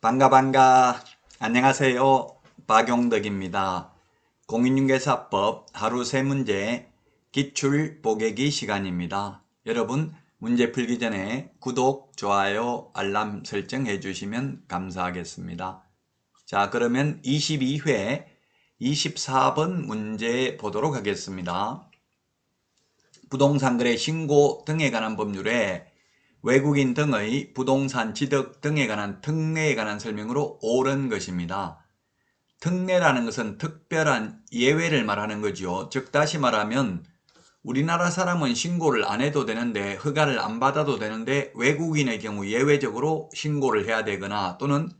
반가 반가. 안녕하세요. 박용덕입니다. 공인중개사법 하루 세 문제 기출 보객기 시간입니다. 여러분 문제 풀기 전에 구독 좋아요 알람 설정해 주시면 감사하겠습니다 자 그러면 22회 24번 문제 보도록 하겠습니다 부동산 거래 신고 등에 관한 법률에 외국인 등의 부동산 취득 등에 관한 특례에 관한 설명으로 옳은 것입니다. 특례라는 것은 특별한 예외를 말하는 거죠. 즉 다시 말하면 우리나라 사람은 신고를 안 해도 되는데 허가를 안 받아도 되는데 외국인의 경우 예외적으로 신고를 해야 되거나 또는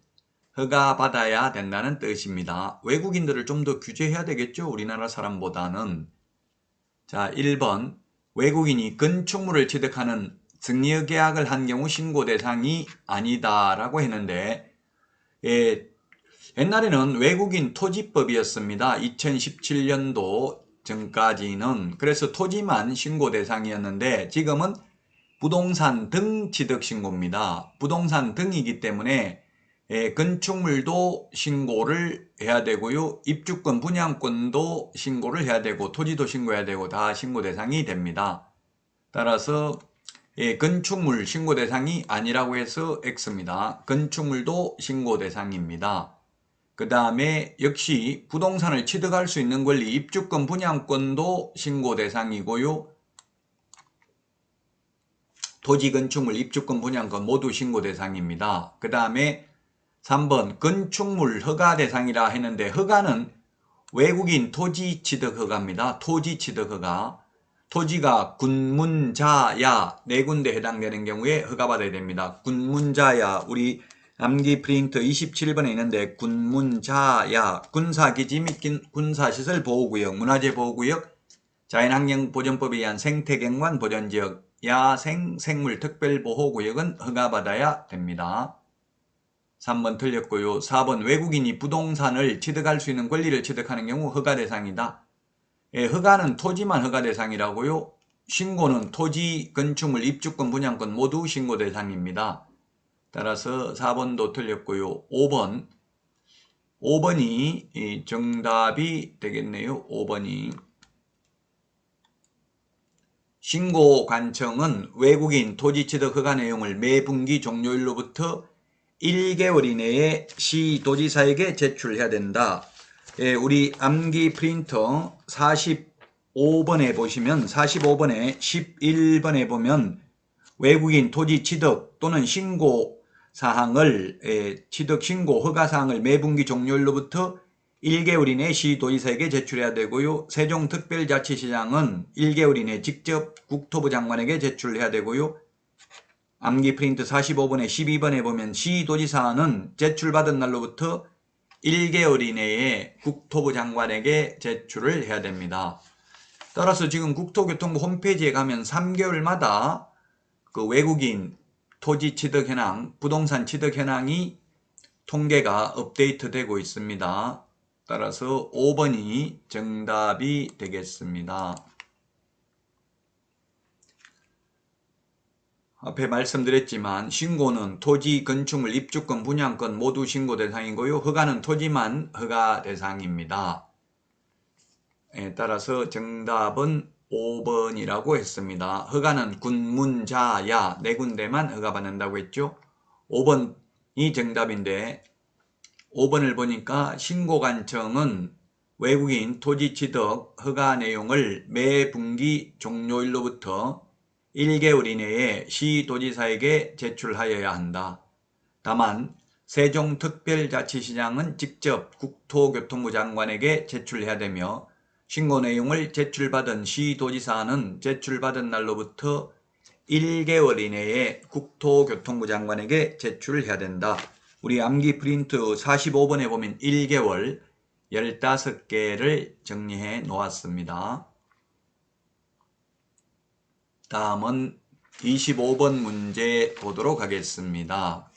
허가 받아야 된다는 뜻입니다. 외국인들을 좀 더 규제해야 되겠죠. 우리나라 사람보다는. 자, 1번 외국인이 건축물을 취득하는 증여 계약을 한 경우 신고 대상이 아니다라고 했는데 예, 옛날에는 외국인 토지법이었습니다. 2017년도 전까지는 그래서 토지만 신고 대상이었는데 지금은 부동산 등 취득 신고입니다. 부동산 등이기 때문에 예, 건축물도 신고를 해야 되고요. 입주권 분양권도 신고를 해야 되고 토지도 신고해야 되고 다 신고 대상이 됩니다. 따라서 예, 건축물 신고 대상이 아니라고 해서 X입니다. 건축물도 신고 대상입니다. 그 다음에 역시 부동산을 취득할 수 있는 권리 입주권 분양권도 신고 대상이고요. 토지 건축물 입주권 분양권 모두 신고 대상입니다. 그 다음에 3번 건축물 허가 대상이라 했는데 허가는 외국인 토지 취득 허가입니다. 토지 취득 허가. 토지가 군문자야 네 군데 해당되는 경우에 허가받아야 됩니다. 군문자야 우리 암기 프린트 27번에 있는데 군문자야 군사기지 및 군사시설 보호구역 문화재 보호구역 자연환경보전법에 의한 생태경관 보전지역 야생 생물 특별보호구역은 허가받아야 됩니다. 3번 틀렸고요. 4번 외국인이 부동산을 취득할 수 있는 권리를 취득하는 경우 허가 대상이다. 예, 허가는 토지만 허가 대상이라고요. 신고는 토지, 건축물, 입주권, 분양권 모두 신고 대상입니다. 따라서 4번도 틀렸고요. 5번 5번이 정답이 되겠네요. 5번이 신고 관청은 외국인 토지 취득 허가 내용을 매 분기 종료일로부터 1개월 이내에 시 도지사에게 제출해야 된다. 예, 우리 암기 프린터 45번에 보시면 45번에 11번에 보면 외국인 토지 취득 또는 신고 사항을 예, 취득 신고 허가 사항을 매 분기 종료일로부터 1개월 이내 시도지사에게 제출해야 되고요. 세종특별자치시장은 1개월 이내 직접 국토부 장관에게 제출해야 되고요. 암기 프린트 45번에 12번에 보면 시도지사는 제출받은 날로부터 1개월 이내에 국토부 장관에게 제출을 해야 됩니다. 따라서 지금 국토교통부 홈페이지에 가면 3개월마다 그 외국인 토지 취득 현황, 부동산 취득 현황이 통계가 업데이트 되고 있습니다. 따라서 5번이 정답이 되겠습니다. 앞에 말씀드렸지만 신고는 토지, 건축물, 입주권, 분양권 모두 신고 대상이고요. 허가는 토지만 허가 대상입니다. 에 따라서 정답은 5번이라고 했습니다. 허가는 군문자야 네 군데만 허가받는다고 했죠. 5번이 정답인데 5번을 보니까 신고관청은 외국인 토지 취득 허가 내용을 매 분기 종료일로부터 1개월 이내에 시도지사에게 제출하여야 한다. 다만 세종특별자치시장은 직접 국토교통부 장관에게 제출해야 되며 신고 내용을 제출받은 시도지사는 제출받은 날로부터 1개월 이내에 국토교통부 장관에게 제출해야 된다. 우리 암기 프린트 45번에 보면 1개월 15개를 정리해 놓았습니다. 다음은 25번 문제 보도록 하겠습니다.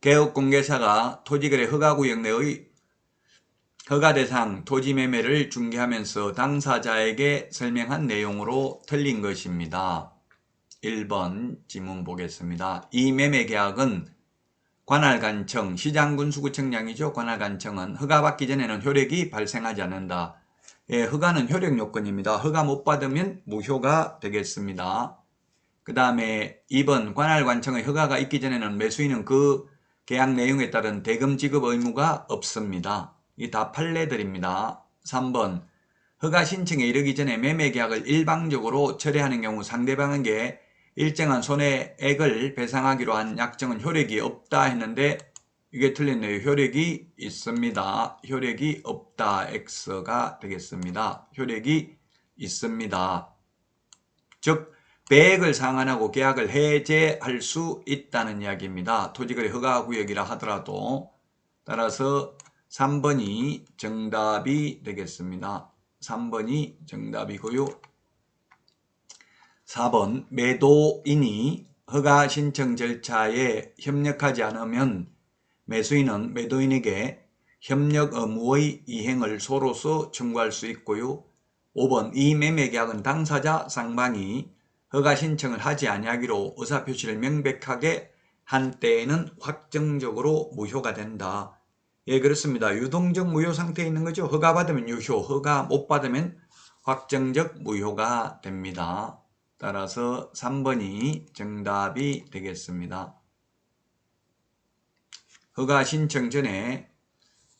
개업공개사가 토지거래 허가구역 내의 허가 대상 토지 매매를 중개하면서 당사자에게 설명한 내용으로 틀린 것입니다. 1번 지문 보겠습니다. 이 매매 계약은 관할관청, 시장군수구청장이죠. 관할관청은 허가받기 전에는 효력이 발생하지 않는다. 예, 허가는 효력 요건입니다. 허가 못 받으면 무효가 되겠습니다. 그 다음에 2번 관할관청의 허가가 있기 전에는 매수인은 그 계약 내용에 따른 대금 지급 의무가 없습니다. 이 다 판례들입니다. 3번 허가 신청에 이르기 전에 매매 계약을 일방적으로 철회하는 경우 상대방에게 일정한 손해액을 배상하기로 한 약정은 효력이 없다 했는데 이게 틀렸네요. 효력이 있습니다. 효력이 없다. X가 되겠습니다. 효력이 있습니다. 즉 배액을 상환하고 계약을 해제할 수 있다는 이야기입니다. 토지거래 허가구역이라 하더라도 따라서 3번이 정답이 되겠습니다. 3번이 정답이고요. 4번 매도인이 허가 신청 절차에 협력하지 않으면 매수인은 매도인에게 협력 의무의 이행을 소로서 청구할 수 있고요. 5번 이 매매 계약은 당사자 상방이 허가 신청을 하지 아니하기로 의사표시를 명백하게 한 때에는 확정적으로 무효가 된다. 예, 그렇습니다. 유동적 무효 상태에 있는 거죠. 허가 받으면 유효, 허가 못 받으면 확정적 무효가 됩니다. 따라서 3번이 정답이 되겠습니다. 허가 신청 전에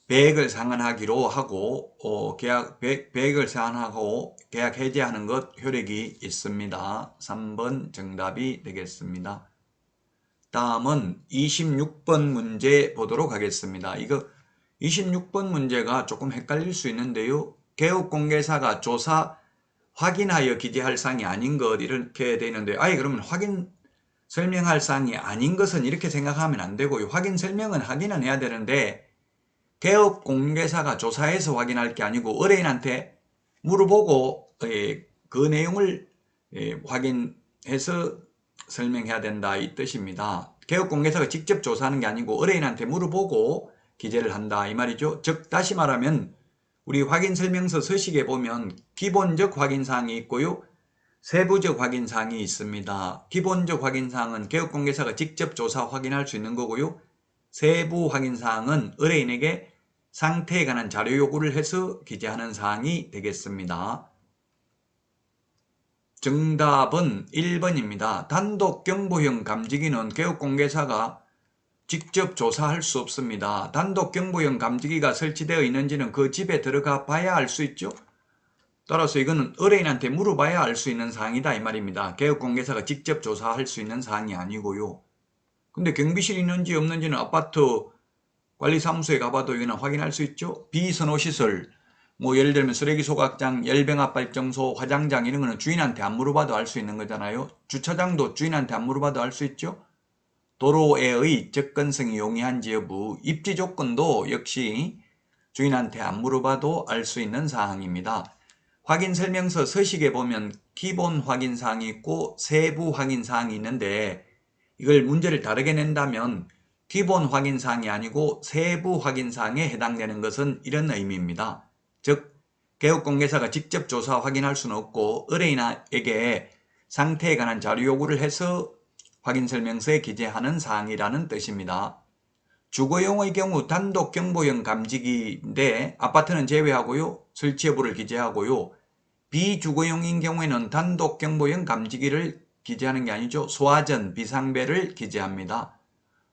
배액을 상환하기로 하고 어, 계약 배, 배액을 상환하고 계약 해제하는 것 효력이 있습니다. 3번 정답이 되겠습니다. 다음은 26번 문제 보도록 하겠습니다. 이거 26번 문제가 조금 헷갈릴 수 있는데요. 개업공개사가 조사 확인하여 기재할 사항이 아닌 것 이렇게 되어 있는데 아예 그러면 확인 설명할 사항이 아닌 것은 이렇게 생각하면 안 되고요. 확인 설명은 하기는 해야 되는데 개업 공개사가 조사해서 확인할 게 아니고 의뢰인한테 물어보고 예, 그 내용을 예, 확인해서 설명해야 된다 이 뜻입니다. 개업 공개사가 직접 조사하는 게 아니고 의뢰인한테 물어보고 기재를 한다 이 말이죠. 즉 다시 말하면 우리 확인 설명서 서식에 보면 기본적 확인 사항이 있고요. 세부적 확인 사항이 있습니다. 기본적 확인 사항은 개업공개사가 직접 조사 확인할 수 있는 거고요. 세부 확인 사항은 의뢰인에게 상태에 관한 자료 요구를 해서 기재하는 사항이 되겠습니다. 정답은 1번입니다. 단독 경보형 감지기는 개업공개사가 직접 조사할 수 없습니다. 단독 경보형 감지기가 설치되어 있는지는 그 집에 들어가 봐야 알 수 있죠. 따라서 이거는 의뢰인한테 물어봐야 알 수 있는 사항이다 이 말입니다. 개업공개사가 직접 조사할 수 있는 사항이 아니고요. 근데 경비실 있는지 없는지는 아파트 관리사무소에 가봐도 이거는 확인할 수 있죠. 비선호시설, 뭐 예를 들면 쓰레기 소각장, 열병합 발정소, 화장장 이런 거는 주인한테 안 물어봐도 알 수 있는 거잖아요. 주차장도 주인한테 안 물어봐도 알 수 있죠. 도로에의 접근성이 용이한지 여부, 입지 조건도 역시 주인한테 안 물어봐도 알 수 있는 사항입니다. 확인 설명서 서식에 보면 기본 확인 사항이 있고 세부 확인 사항이 있는데 이걸 문제를 다르게 낸다면 기본 확인 사항이 아니고 세부 확인 사항에 해당되는 것은 이런 의미입니다. 즉 개업 공개사가 직접 조사 확인할 수는 없고 의뢰인에게 상태에 관한 자료 요구를 해서 확인 설명서에 기재하는 사항이라는 뜻입니다. 주거용의 경우 단독 경보형 감지기인데 아파트는 제외하고요. 설치 여부를 기재하고요. 비주거용인 경우에는 단독 경보형 감지기를 기재하는 게 아니죠. 소화전, 비상배를 기재합니다.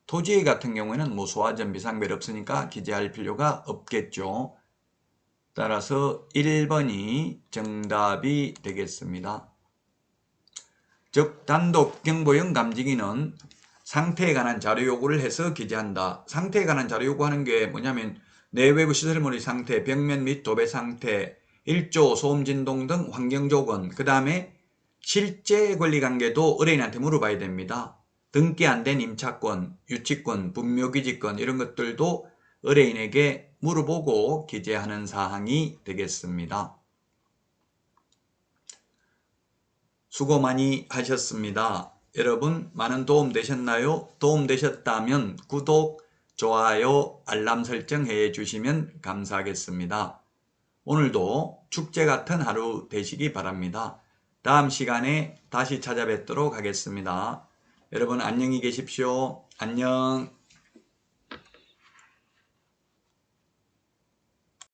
토지 같은 경우에는 뭐 소화전, 비상배를 없으니까 기재할 필요가 없겠죠. 따라서 1번이 정답이 되겠습니다. 즉 단독 경보형 감지기는 상태에 관한 자료 요구를 해서 기재한다. 상태에 관한 자료 요구하는 게 뭐냐면 내외부 시설물의 상태, 벽면 및 도배 상태, 일조, 소음 진동 등 환경 조건, 그 다음에 실제 권리 관계도 의뢰인한테 물어봐야 됩니다. 등기 안 된 임차권, 유치권, 분묘기지권 이런 것들도 의뢰인에게 물어보고 기재하는 사항이 되겠습니다. 수고 많이 하셨습니다. 여러분 많은 도움 되셨나요? 도움 되셨다면 구독, 좋아요, 알람 설정 해 주시면 감사하겠습니다. 오늘도 축제 같은 하루 되시기 바랍니다. 다음 시간에 다시 찾아뵙도록 하겠습니다. 여러분 안녕히 계십시오. 안녕.